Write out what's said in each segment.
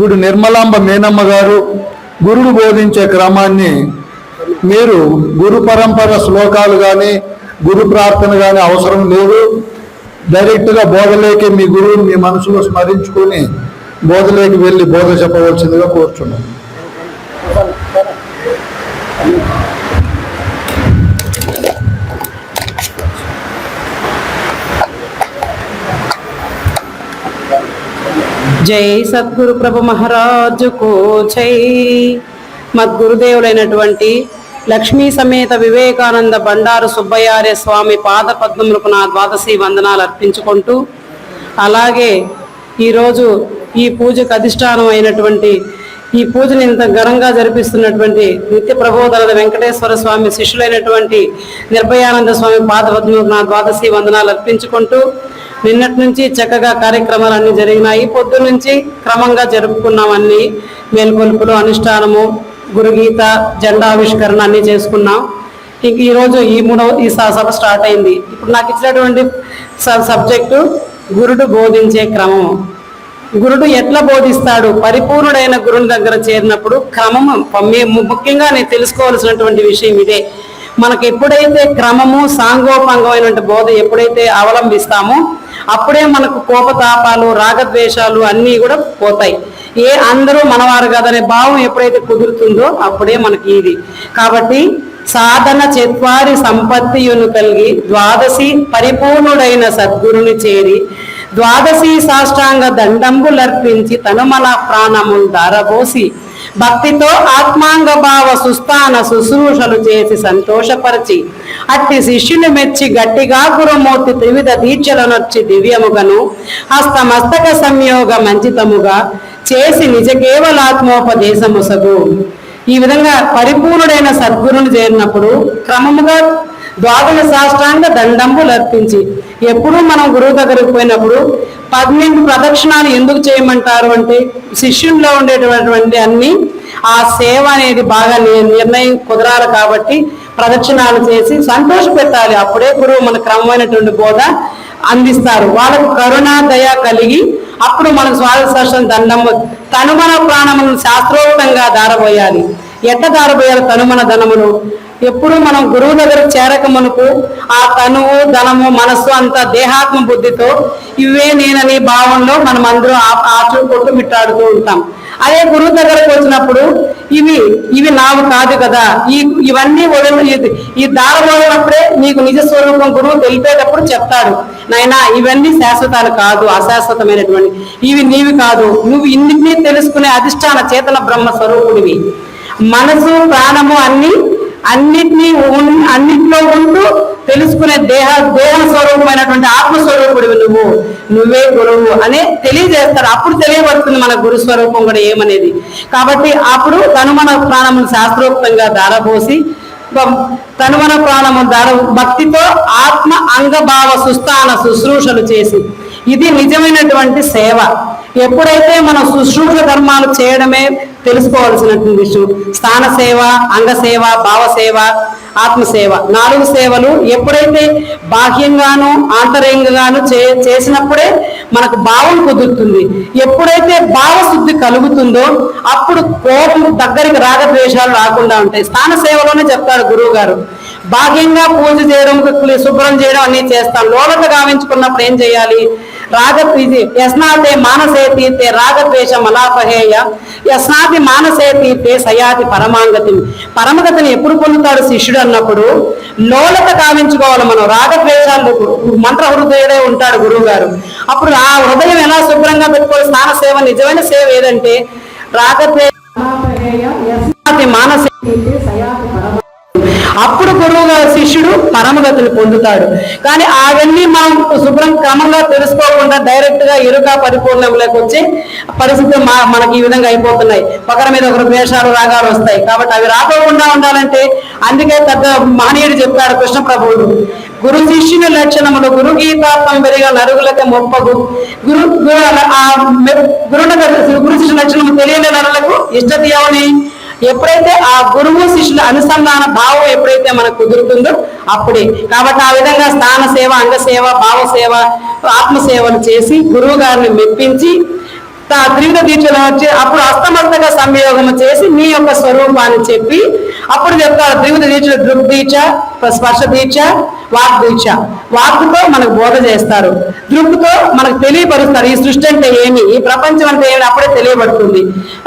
ఇప్పుడు నిర్మలాంబ మేనమ్మ గారు గురుడు బోధించే క్రమాన్ని మీరు గురు పరంపర శ్లోకాలు కానీ గురు ప్రార్థన కానీ అవసరం లేదు. డైరెక్ట్గా బోధలేకి మీ గురువుని మీ మనసులో స్మరించుకొని బోధలేకి వెళ్ళి బోధ చెప్పవలసిందిగా కోరుచున్నాను. జై సద్గురు ప్రభు మహారాజుకు జై. మద్గురుదేవులైనటువంటి లక్ష్మీ సమేత వివేకానంద బండారు సుబ్బయ్యారే స్వామి పాద పద్మములకు నా ద్వాదశి వందనాలు అర్పించుకుంటూ అలాగే ఈరోజు ఈ పూజకు అధిష్టానం అయినటువంటి ఈ పూజను ఇంత ఘనంగా జరిపిస్తున్నటువంటి నిత్య ప్రబోధనద వెంకటేశ్వర స్వామి శిష్యులైనటువంటి నిర్భయానంద స్వామి పాద నా ద్వాదశి వందనాలు అర్పించుకుంటూ నిన్నటి నుంచి చక్కగా కార్యక్రమాలన్నీ జరిగినాయి. పొద్దు నుంచి క్రమంగా జరుపుకున్నాం అన్ని మేల్కొల్పులు అనుష్ఠానము గురుగీత జెండా ఆవిష్కరణ అన్నీ చేసుకున్నాం. ఇంక ఈరోజు ఈ మూడవ ఈ సభ స్టార్ట్ అయింది. ఇప్పుడు నాకు ఇచ్చినటువంటి సబ్జెక్టు గురుడు బోధించే క్రమము గురుడు ఎట్లా బోధిస్తాడు? పరిపూర్ణుడైన గురుని దగ్గర చేరినప్పుడు క్రమము ముఖ్యంగా నేను తెలుసుకోవాల్సినటువంటి విషయం ఇదే. మనకు ఎప్పుడైతే క్రమము సాంగోపాంగమైనటువంటి బోధ ఎప్పుడైతే అవలంబిస్తామో అప్పుడే మనకు కోపతాపాలు రాగద్వేషాలు అన్నీ కూడా పోతాయి. ఏ అందరూ మనవారు కదనే భావం ఎప్పుడైతే కుదురుతుందో అప్పుడే మనకి ఇది. కాబట్టి సాధన చత్వారి సంపత్తియును కలిగి ద్వాదశి పరిపూర్ణుడైన సద్గురుని చేరి ద్వాదశి సాష్టాంగ దండంబులర్పించి తనుమల ప్రాణములు దారబోసి భక్తితో ఆత్మాంగ భావ సుస్థాన శుశ్రూషలు చేసి సంతోషపరిచి అట్టి శిష్యుని మెచ్చి గట్టిగా గురుమూర్తి త్రివిధ దీక్షలనొచ్చి దివ్యముగను హస్తమస్తక సంయోగ మంచితముగా చేసి నిజ కేవలాత్మోపదేశముసగు ఈ విధంగా పరిపూర్ణుడైన సద్గురుని చేరినప్పుడు క్రమముగా ద్వాదశ సాష్టాంగ దండంబులు అర్పించి. ఎప్పుడు మనం గురువు దగ్గరికి పోయినప్పుడు పన్నెండు ప్రదక్షిణాలు ఎందుకు చేయమంటారు అంటే శిష్యుల్లో ఉండేటటువంటి అన్ని ఆ సేవ అనేది బాగా నిర్ణయం కుదరాలి కాబట్టి ప్రదక్షిణాలు చేసి సంతోష పెట్టాలి అప్పుడే గురువు మన క్రమమైనటువంటి బోధ అందిస్తారు. వాళ్ళకు కరుణ దయ కలిగి అప్పుడు మనకు స్వాగతం దండము తనుమన ప్రాణములను శాస్త్రోక్తంగా దారబోయాలి ఎట్ట దారబోయాలి తనుమన ధనమును? ఎప్పుడు మనం గురువు దగ్గర చేరక మనకు ఆ తనువు ధనము మనస్సు అంత దేహాత్మ బుద్ధితో ఇవే నేనని భావంలో మనం అందరూ ఆ- ఆచు కొట్టుమిట్టాడుతూ ఉంటాం. అదే గురువు దగ్గరకు వచ్చినప్పుడు ఇవి ఇవి నావు కాదు కదా. ఈ ఇవన్నీ వదిలి ఈ దార వదిలినప్పుడే నీకు నిజ స్వరూపం గురువు తెలిపేటప్పుడు చెప్తాడు. నాయనా ఇవన్నీ శాశ్వతాలు కాదు అశాశ్వతమైనటువంటి. ఇవి నీవి కాదు. నువ్వు ఇన్నిటినీ తెలుసుకునే అధిష్టాన చేతన బ్రహ్మ స్వరూపుడివి. మనసు ప్రాణము అన్నీ అన్నిటినీ అన్నిటిలో ఉంటూ తెలుసుకునే దేహ దేహ స్వరూపమైనటువంటి ఆత్మస్వరూపుడు నువ్వు. నువ్వే గురువు అనే తెలియజేస్తారు. అప్పుడు తెలియబడుతుంది మన గురు స్వరూపం కూడా ఏమనేది. కాబట్టి అప్పుడు తను మన ప్రాణములు శాస్త్రోక్తంగా దారబోసి బ- తను మన ప్రాణము దార భక్తితో ఆత్మ అంగభావ సుస్థాన శుశ్రూషలు చేసి. ఇది నిజమైనటువంటి సేవ. ఎప్పుడైతే మనం శుశ్రూష ధర్మాలు చేయడమే తెలుసుకోవాల్సినటువంటి విషయం. స్థాన సేవ అంగ సేవ భావ సేవ నాలుగు సేవలు ఎప్పుడైతే బాహ్యంగాను ఆంతరంగంగాను చే చేసినప్పుడే మనకు భావం కుదురుతుంది. ఎప్పుడైతే భావశుద్ధి కలుగుతుందో అప్పుడు కోపం దగ్గరికి రాగద్వేషాలు రాకుండా ఉంటాయి. స్థాన సేవలోనే చెప్తారు గురువు గారు బాహ్యంగా పూజ చేయడం శుభ్రం చేయడం అన్ని చేస్తాం. లోలత గావించుకున్నప్పుడు ఏం చేయాలి? రాగ యస్నాతే మానసే తీర్తే రాగద్వేష మలాపహేయ యస్నాతి మానసే తీర్తే సయాతి పరమాంగతి. పరమగతిని ఎప్పుడు పొందుతాడు శిష్యుడు అన్నప్పుడు? లోలత కావించుకోవాలి మనం. రాగద్వేషాలు మంత్ర హృదయుడే ఉంటాడు గురువు గారు అప్పుడు ఆ హృదయం ఎలా శుభ్రంగా పెట్టుకోవాలి? స్నాన సేవ నిజమైన సేవ ఏదంటే? రాగద్వేష మానసే అప్పుడు గురువు శిష్యుడు పరమగతులు పొందుతాడు. కానీ అవన్నీ మనం శుభ్రం క్రమంగా తెలుసుకోకుండా డైరెక్ట్గా ఇరుక పరిపూర్ణంలోకి వచ్చి పరిస్థితి మనకి ఈ విధంగా అయిపోతున్నాయి. ఒకరి మీద ఒకరు ద్వేషాలు రాగాలు వస్తాయి. కాబట్టి అవి రాకోకుండా ఉండాలంటే అందుకే పెద్ద మహనీయుడు చెప్పాడు కృష్ణ ప్రభువుడు గురు శిష్యుని లక్షణములు గురు గీతాత్మం పెరిగిన నరుగులకి మొప్పగు. గురు గురు ఆ గురు శిష్యు లక్షణము తెలియని నరులకు ఇష్టతీయవని ఎప్పుడైతే ఆ గురువు శిష్యుల అనుసంధాన భావం ఎప్పుడైతే మనకు కుదురుతుందో అప్పుడే. కాబట్టి ఆ విధంగా స్థాన సేవ అంగ సేవ భావ సేవ ఆత్మ సేవలు చేసి గురువు గారిని మెప్పించి త్రివిధ దీక్షలు వచ్చి అప్పుడు అస్తమస్తగా సంయోగం చేసి మీ యొక్క స్వరూపాన్ని చెప్పి అప్పుడు చెప్తారు త్రివిధ దీక్ష దృక్ దీక్ష స్పర్శ దీక్ష వాక్ దీక్ష. వాక్తో మనకు బోధ చేస్తారు. దృక్తో మనకు తెలియపరుస్తారు. ఈ సృష్టి అంటే ఏమి? ఈ ప్రపంచం అంటే ఏమి? అప్పుడే తెలియబడుతుంది.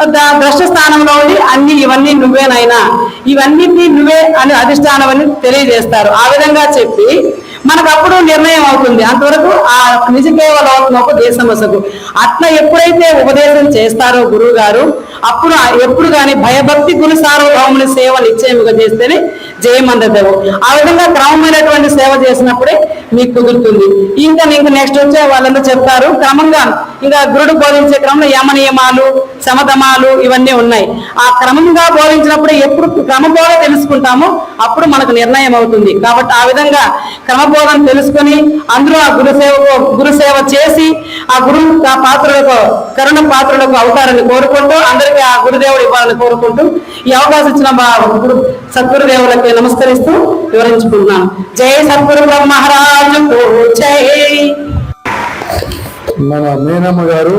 దా- ద్రష్ట స్థానంలో ఉండి అన్ని ఇవన్నీ నువ్వేనైనా. ఇవన్నీ నువ్వే అని అధిష్టానం అని తెలియజేస్తారు. ఆ విధంగా చెప్పి మనకు అప్పుడు నిర్ణయం అవుతుంది. అంతవరకు ఆ నిజ కేవలం దేశమసకు అట్లా ఎప్పుడైతే ఉపదేశం చేస్తారో గురువు గారు అప్పుడు ఎప్పుడు కానీ భయభక్తి గురు సార్వభౌముని సేవలు నిశ్చయముగా చేస్తేనే జయమందదేవు. ఆ విధంగా క్రమమైనటువంటి సేవ చేసినప్పుడే మీకు కుదురుతుంది. ఇంకా నీకు నెక్స్ట్ వచ్చే వాళ్ళందరూ చెప్తారు క్రమంగా ఇంకా గురుడు బోధించే క్రమంలో యమ నియమాలు సమధమాలు ఇవన్నీ ఉన్నాయి. ఆ క్రమంగా బోధించినప్పుడు ఎప్పుడు క్రమబోధ తెలుసుకుంటామో అప్పుడు మనకు నిర్ణయం అవుతుంది. కాబట్టి ఆ విధంగా క్రమబోధన తెలుసుకొని అందరూ ఆ గురు గురుసేవ చేసి ఆ గురు ఆ పాత్రలకు కరుణ పాత్రలకు అవుతారని కోరుకుంటూ అందరికీ ఆ గురుదేవుడు ఇవ్వాలని కోరుకుంటూ ఈ అవకాశం ఇచ్చిన మా గురు సద్గురుదేవులకి నమస్కరిస్తూ వివరించుకుంటున్నాను. జై సద్గురు మహారాజు జై. మన మీనమ్మ గారు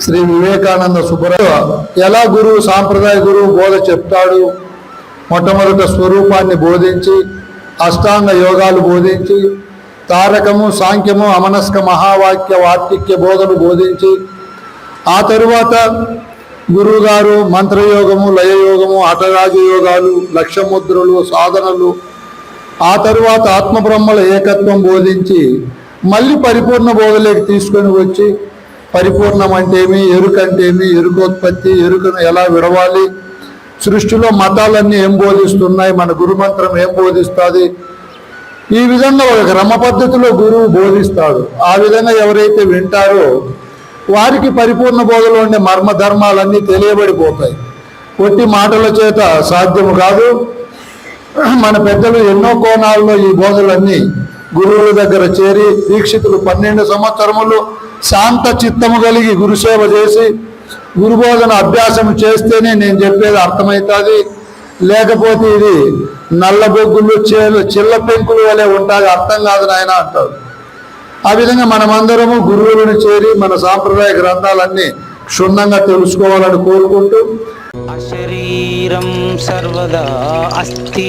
శ్రీ వివేకానంద సుబ్బరావు ఎలా గురువు సాంప్రదాయ గురువు బోధ చెప్తాడు? మొట్టమొదట స్వరూపాన్ని బోధించి అష్టాంగ యోగాలు బోధించి తారకము సాంఖ్యము అమనస్క మహావాక్య వార్తిక్య బోధను బోధించి ఆ తరువాత గురువుగారు మంత్రయోగము లయయోగము హఠరాజ యోగాలు లక్ష్యముద్రలు సాధనలు ఆ తరువాత ఆత్మబ్రహ్మల ఏకత్వం బోధించి మళ్ళీ పరిపూర్ణ బోధలోకి తీసుకొని వచ్చి పరిపూర్ణం అంటేమి ఎరుక అంటేమి ఎరుకోత్పత్తి ఎరుకను ఎలా విడవాలి? సృష్టిలో మతాలన్నీ ఏం బోధిస్తున్నాయి? మన గురుమంత్రం ఏం బోధిస్తుంది? ఈ విధంగా ఒక క్రమ పద్ధతిలో గురువు బోధిస్తాడు. ఆ విధంగా ఎవరైతే వింటారో వారికి పరిపూర్ణ బోధలో ఉండే మర్మ ధర్మాలన్నీ తెలియబడిపోతాయి. ఒట్టి మాటల చేత సాధ్యము కాదు. మన పెద్దలు ఎన్నో కోణాల్లో ఈ బోధలన్నీ గురువుల దగ్గర చేరి దీక్షితులు పన్నెండు సంవత్సరములు శాంత చిత్తము కలిగి గురుసేవ చేసి గురుబోధన అభ్యాసం చేస్తేనే నేను చెప్పేది అర్థమవుతుంది. లేకపోతే ఇది నల్ల బొగ్గులు చేలు చిల్ల పెంకులు వలె ఉంటుంది. అర్థం కాదు నాయన అంటారు ఆ విధంగా మనమందరము గురువులను చేరి మన సాంప్రదాయ గ్రంథాలన్నీ క్షుణ్ణంగా తెలుసుకోవాలని కోరుకుంటూ అశరీరం సర్వదా అస్తి